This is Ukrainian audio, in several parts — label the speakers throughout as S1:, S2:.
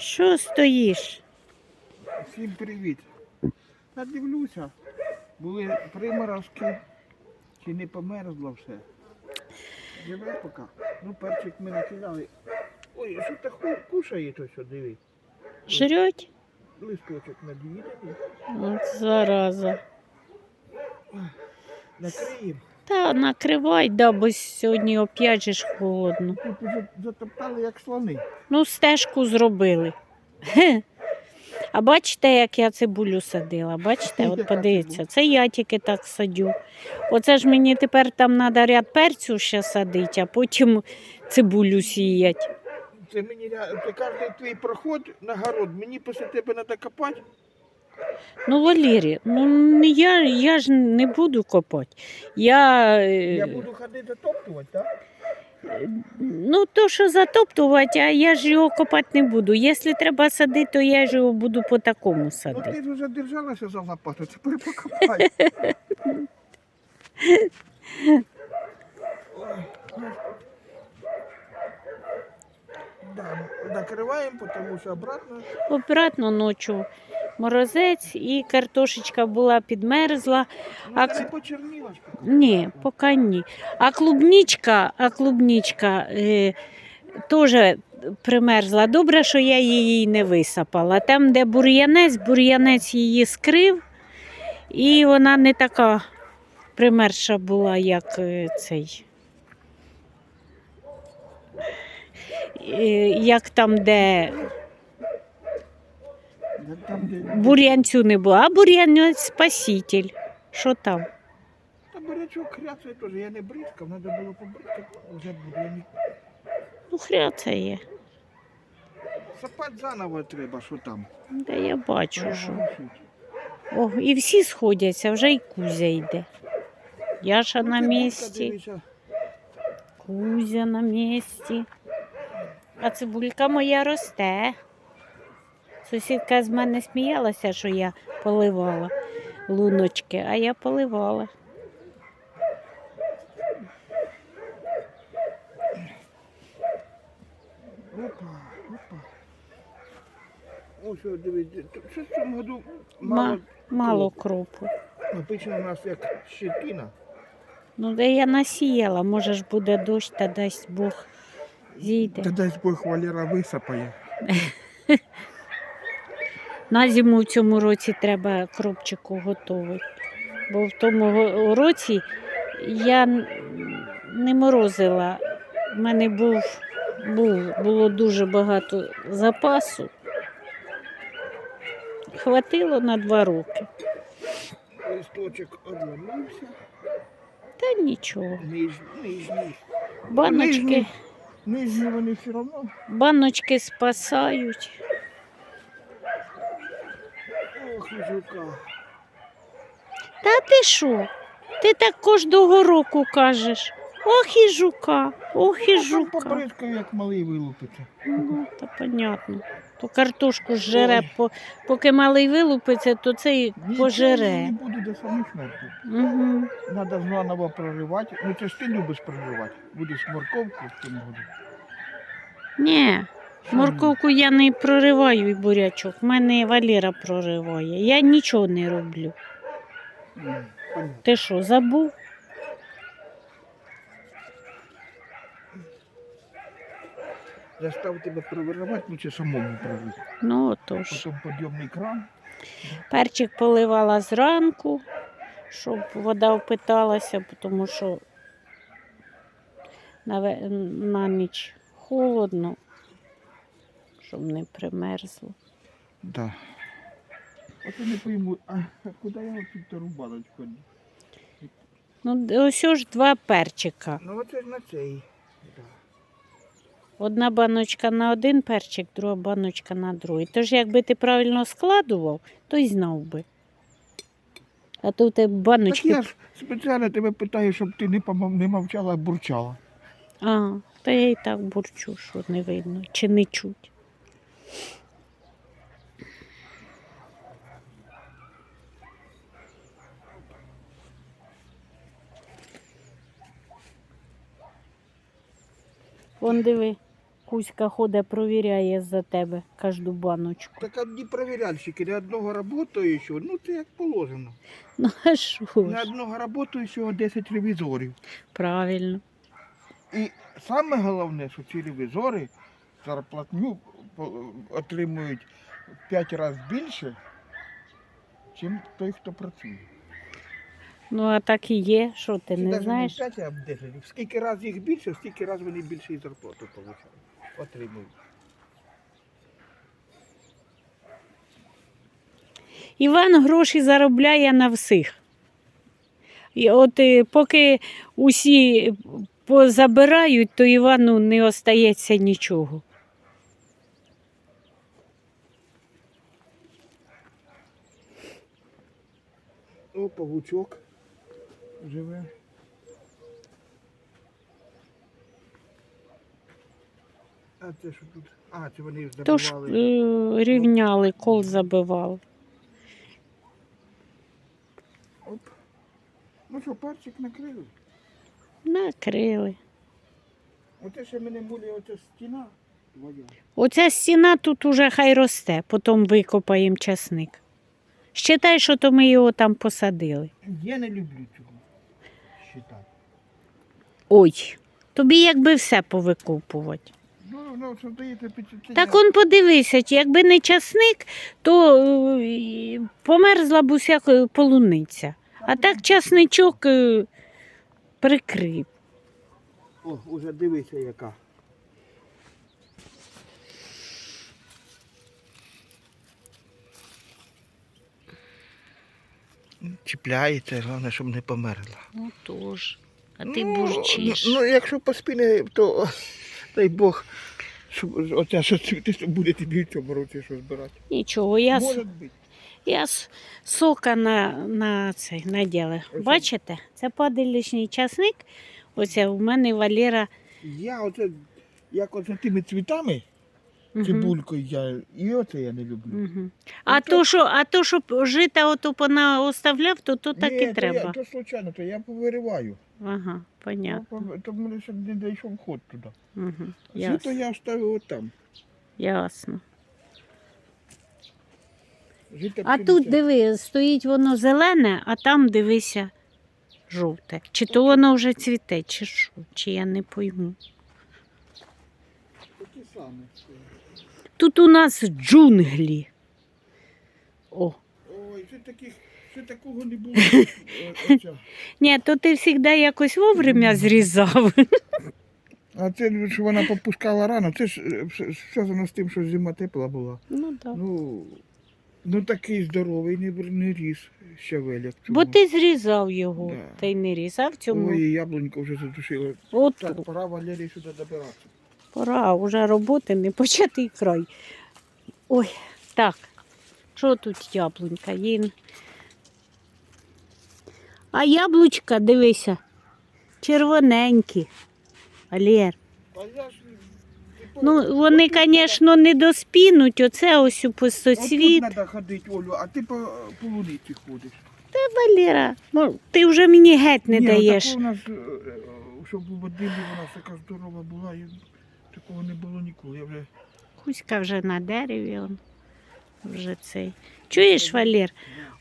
S1: Що стоїш?
S2: Всім привіт. Та дивлюся, були приморозки, чи не померзло все. Живе поки. Ну, перчик ми накидали. Ой, що та ху- кушає то що, диви.
S1: Жрють?
S2: Листочок над'їдений.
S1: От зараза.
S2: Накриємо.
S1: Та накривай, да, бо сьогодні опять же ж холодно.
S2: Затоптали як слони.
S1: Ну, стежку зробили. А бачите, як я цибулю садила? Бачите, от подивіться, це я тільки так садю. Оце ж мені тепер там треба ряд перцю ще садити, а потім цибулю сіять.
S2: Це мені це кожен твій проход на город. Мені після тебе треба копати.
S1: Ну, Валерій, ну не я, я ж не буду копати. Я, е,
S2: Я буду ходити затоптувати, так?
S1: ну, то, що затоптувати, а я ж його копати не буду. Якщо треба садити, то я ж його буду по такому
S2: Ну
S1: садити.
S2: ти ж вже держалася за лопату, тепер покопай. Ой, ну. Да, накриваємо, тому що обратно.
S1: Обратно ночу морозець і картошечка була підмерзла.
S2: Ну,
S1: А
S2: не почерніла.
S1: Ні, поки ні. А клубничка, а клубничка е, теж примерзла. Добре, що я її не висапала. Там, де бур'янець, бур'янець її скрив, і вона не така примерша була, як е, цей. Е, Як Там, де... бур'янцю не було, а бур'янець спаситель. Що там?
S2: Та бурячок хряцає теж, я не бризкав, треба було побризкати, вже буду.
S1: Ну, хряцає.
S2: Сапати заново треба, що там.
S1: Де я бачу, що. О, і всі сходяться, вже і Кузя йде. Яша
S2: Ну,
S1: на місці. Кузя на місці. А цибулька моя росте. Сусідка з мене сміялася, що я поливала луночки, а я поливала.
S2: Опа, опа. Ось, дивіться, що в цьому году
S1: Ма-
S2: мало
S1: Мало кропу.
S2: Написано у нас як щетина.
S1: Ну, де я насіяла, може ж буде дощ, та дасть Бог зійде.
S2: Та дай Бог Валера висапає.
S1: На зиму в цьому році треба кропчику готувати. Бо в тому році я не морозила. У мене був, був, було дуже багато запасу. Хватило на два роки.
S2: Листочок одламився.
S1: Та нічого.
S2: Ниж, нижній.
S1: Баночки,
S2: Нижній. Нижні вони все одно.
S1: баночки спасають.
S2: Ох, і жука.
S1: Та ти що? Ти так кожного року кажеш. Ох і жука, ох і жука.
S2: поприскаю, як малий вилупиться.
S1: Ну, то понятно. То картошку ж жере,
S2: Ой.
S1: по, поки малий вилупиться, то цей
S2: Нічого
S1: пожере.
S2: Не буду до самих смерті.
S1: Угу.
S2: Надо заново проривати. Ну це ж ти любиш проривати. Будеш морковку в цьому году.
S1: Ні, морковку я не прориваю і бурячок. В мене Валера прориває. Я нічого не роблю. Ти що, забув?
S2: Застав тебе провиривати, лучше самому прорити.
S1: Ну отож.
S2: Потім підйомний кран.
S1: Перчик поливала зранку, щоб вода впиталася, тому що на, на ніч холодно, щоб не примерзло.
S2: Да. От я не пойму, а куди я тут ту баночку?
S1: Ну, ось ж два перчика.
S2: Ну оце ж на цей. Да.
S1: Одна баночка на один перчик, друга баночка на другий. Тож, якби ти правильно складував, то й знав би. А то у тебе
S2: Так
S1: баночки.
S2: я ж спеціально тебе питаю, щоб ти не, помов- не мовчала, а бурчала.
S1: А, та я і так бурчу, що не видно, чи не чуть. Вон диви, Кузька ходить, провіряє за тебе кожну баночку.
S2: Так одні перевіряльщики, ні одного работаючого, ну це як положено.
S1: Ну а що
S2: Ні одного работаючого 10 ревізорів.
S1: Правильно.
S2: І саме головне, що ці ревізори зарплатню отримують в 5 разів більше, ніж той, хто працює.
S1: Ну а так і є, що ти
S2: Це
S1: не
S2: навіть
S1: знаєш?
S2: 5, а 10. Скільки разів їх більше, стільки разів вони більше і зарплату получають, отримують.
S1: Іван гроші заробляє на всіх. І от е, поки усі позабирають, то Івану не остається нічого.
S2: О, павучок живе. А це що тут? А, це вони
S1: Тож
S2: забивали.
S1: е, рівняли, кол забивав.
S2: Оп. Ну що, парчик накрили.
S1: Накрили.
S2: Оце ще мене муляє оця стіна твоя.
S1: Оця стіна тут уже хай росте, потім викопаємо часник. Считай, що то ми його там посадили.
S2: Я не люблю цього. Считати.
S1: Ой, тобі якби все повикопувати.
S2: Ну, ну, що даєте впечатлення.
S1: Так он подивися, чи якби не часник, то е, померзла б уся е, полуниця. А так часничок е, прикрив.
S2: О, уже дивися яка. Чіпляється, головне, щоб не померзла.
S1: Ну тож. А
S2: Ну,
S1: ти
S2: Ну,
S1: бурчиш.
S2: ну, якщо поспіне, то дай Бог, щоб оце, що цвіти, що буде тобі в цьому році що збирати.
S1: Нічого, я, с-
S2: Може бути.
S1: я с- сока на, на цей наділа. Бачите? Це падалічний часник. Оце у мене Валера.
S2: Я оце, як оце тими цвітами. Цибулькою я, і оце я не люблю.
S1: Мгм. А то,
S2: то-
S1: що, а то, щоб жита ото пона оставляв, то, то так
S2: Ні,
S1: і
S2: то
S1: треба.
S2: Я, то случайно, то я повириваю.
S1: Ага, понятно.
S2: Ну, То мене ще не дійшов ход туди.
S1: Угу.
S2: Жито
S1: Ясно.
S2: я оставив отам.
S1: Ясно.
S2: Жито
S1: А тут диви, стоїть воно зелене, а там дивися жовте. Чи то воно вже цвіте, чи що, чи я не пойму.
S2: Такі самі.
S1: Тут у нас джунглі. О.
S2: Ой, це таких, це такого не було.
S1: Ні, то ти завжди якось вовремя зрізав.
S2: А це що вона попускала рано, це ж е, зв'язано з тим, що зима тепла була.
S1: Ну так.
S2: Ну, ну такий здоровий не, не ріс щавеляк.
S1: Бо ти зрізав його,
S2: Да.
S1: та й не різав цьому.
S2: Ой, яблунько вже задушило.
S1: От
S2: Так, пора Валерій сюди добиратися.
S1: Пора, вже роботи не початий край. Ой, так. Що тут яблунька? Їн. А яблучка, дивися, червоненькі.
S2: Ж...
S1: Ну, вони, звісно, не доспінуть, оце ось у пустоцвіт.
S2: тут треба ходити, Олю, а ти по, по вулиці ходиш.
S1: Валера, ну, ти вже мені геть не
S2: Ні, ну,
S1: даєш.
S2: Такого у нас, е, е, щоб у вона така здорова була, і такого не було ніколи. Я вже...
S1: Кузька вже на дереві. Он. Вже цей. Чуєш, Валер?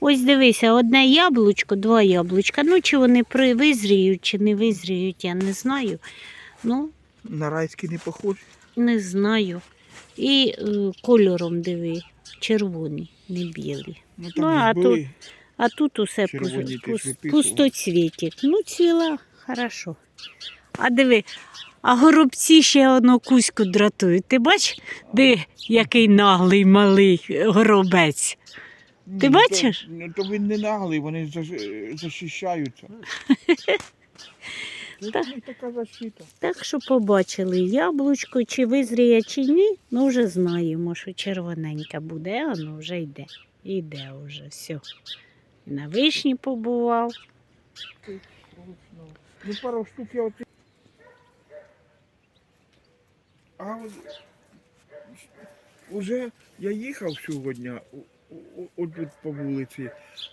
S1: Ось дивися, одне яблучко, два яблучка. Ну, чи вони при- визріють, чи не визріють, я не знаю. Ну,
S2: На райський не похожий.
S1: не знаю. І е, кольором диви, червоний, не білий.
S2: Ну,
S1: Ну, а
S2: були.
S1: А тут усе пус-
S2: Червоні ти ж
S1: пус- пустоцвітік. Ну, ціла, хорошо. А диви, а горобці ще одну кузьку дратують. Ти бач, де який наглий малий горобець? Ти
S2: Ні,
S1: бачиш?
S2: То, ну, то він не наглий, вони захищаються. Це
S1: Та-
S2: ж така защита.
S1: Так що побачили яблучко, чи визріє, чи ні, ну вже знаємо, що червоненька буде, а воно вже йде. Йде вже, все. На вишні побував.
S2: Ну, пару штук я от... А от... Уже я їхав сьогодні, у- у- от тут по вулиці,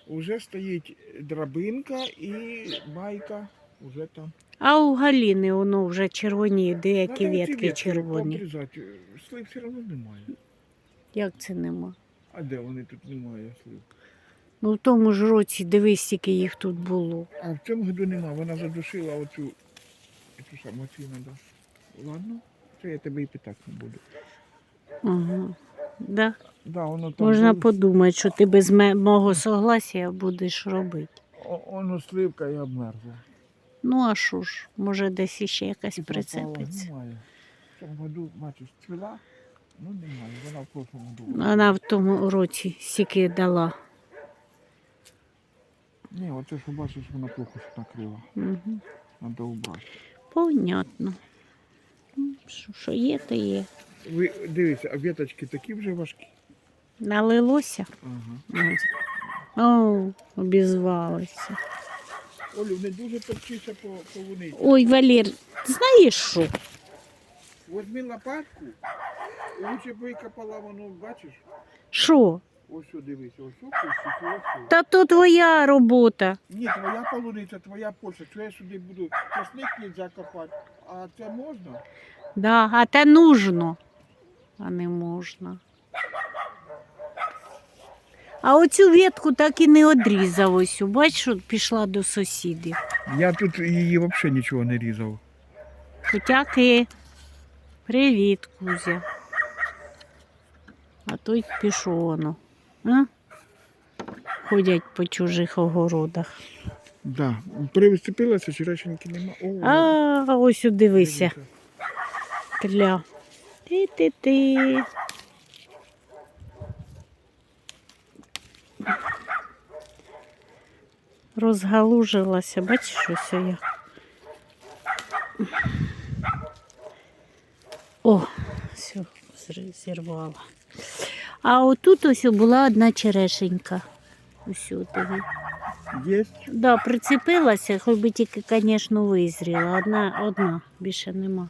S2: уже стоїть драбинка і майка Уже там.
S1: А у Галіни воно вже червоні, деякі
S2: Надо
S1: ветки червоні.
S2: пообрізати. Слив все одно немає.
S1: Як це нема?
S2: А де вони тут немає слив?
S1: Ну в тому ж році дивись, скільки їх тут було.
S2: А в цьому году нема, вона задушила оцю, цю саму ціну, да. Ладно, це я тебе і питати не буду.
S1: Ага. Да?
S2: Да, воно там
S1: Можна
S2: було.
S1: подумати, що ти без ме- мого согласія будеш робити.
S2: О- Воно сливка і обмерзла.
S1: Ну а що ж, може десь іще якась
S2: І пропала,
S1: прицепиться.
S2: Немає. В цьому году, бачиш, цвіла, ну немає. Вона в прошлому году.
S1: Вона в тому році стільки дала.
S2: Ні, оце що бачиш, вона плохо що накрила.
S1: Угу.
S2: Треба убрати.
S1: Понятно. Ну, Що, що є, то є.
S2: Ви дивіться, а веточки такі вже важкі.
S1: Налилося.
S2: Ага.
S1: О, обізвалося.
S2: Олю, не дуже топчися по, по вуниці.
S1: Ой, Валір, знаєш що?
S2: Возьми лопатку, лучше би копала воно, бачиш?
S1: Що?
S2: Ось дивись, ось ось.
S1: Та то твоя робота.
S2: Ні, твоя полуниця, твоя Польща, що я сюди буду часник нельзя копати, а це можна?
S1: Да, а те нужно, а не можна. А оцю ветку так і не одрізав ось. Бачиш, що пішла до сусідів.
S2: Я тут її взагалі нічого не різав.
S1: Хотяки. Привіт, Кузя. А той пішов воно. А? Ходять по чужих огородах.
S2: Да. Привступилася, черешеньки нема. О,
S1: А, ось от дивися. Тля. Ти-ти-ти. Розгалужилася, бачиш, що як. О, все, зірвала. А отут ось була одна черешенька. Ось.
S2: Є?
S1: Да, прицепилася, хоч би тільки, звісно, визріла. Одна, одна, більше нема.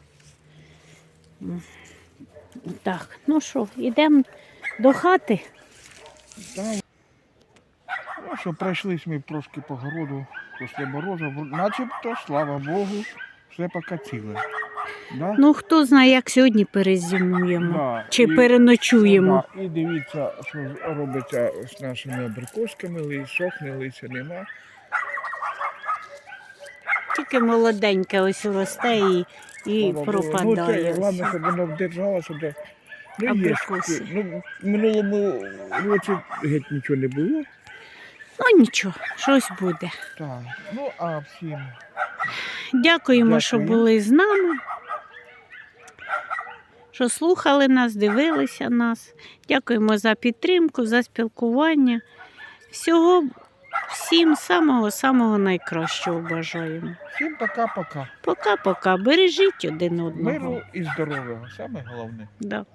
S1: Так, ну що, йдемо до хати.
S2: Там. Ну що, пройшлись ми трошки по городу після морозу. Начебто, слава Богу, все поки ціле. Да?
S1: Ну, хто знає, як сьогодні перезимуємо.
S2: Да,
S1: Чи
S2: і-
S1: переночуємо.
S2: Да, і дивіться, що робиться з нашими абрикосками, лись, сохне, лися нема.
S1: Тільки молоденьке ось росте і, і
S2: Слава Богу. Ну,
S1: пропадає.
S2: це, головне, щоб воно вдержалося. Де... Ну, є.
S1: Абрикоси.
S2: Ну, в минулому році геть нічого не було.
S1: Ну нічого, щось буде.
S2: Так. Ну, а всім
S1: Дякуємо, що
S2: Дякую.
S1: були з нами. Що слухали нас, дивилися нас. Дякуємо за підтримку, за спілкування. Всього всім самого-самого найкращого бажаємо.
S2: всім пока-пока.
S1: Пока-пока. Бережіть один одного.
S2: Миру і здоров'я. Саме головне.
S1: Да.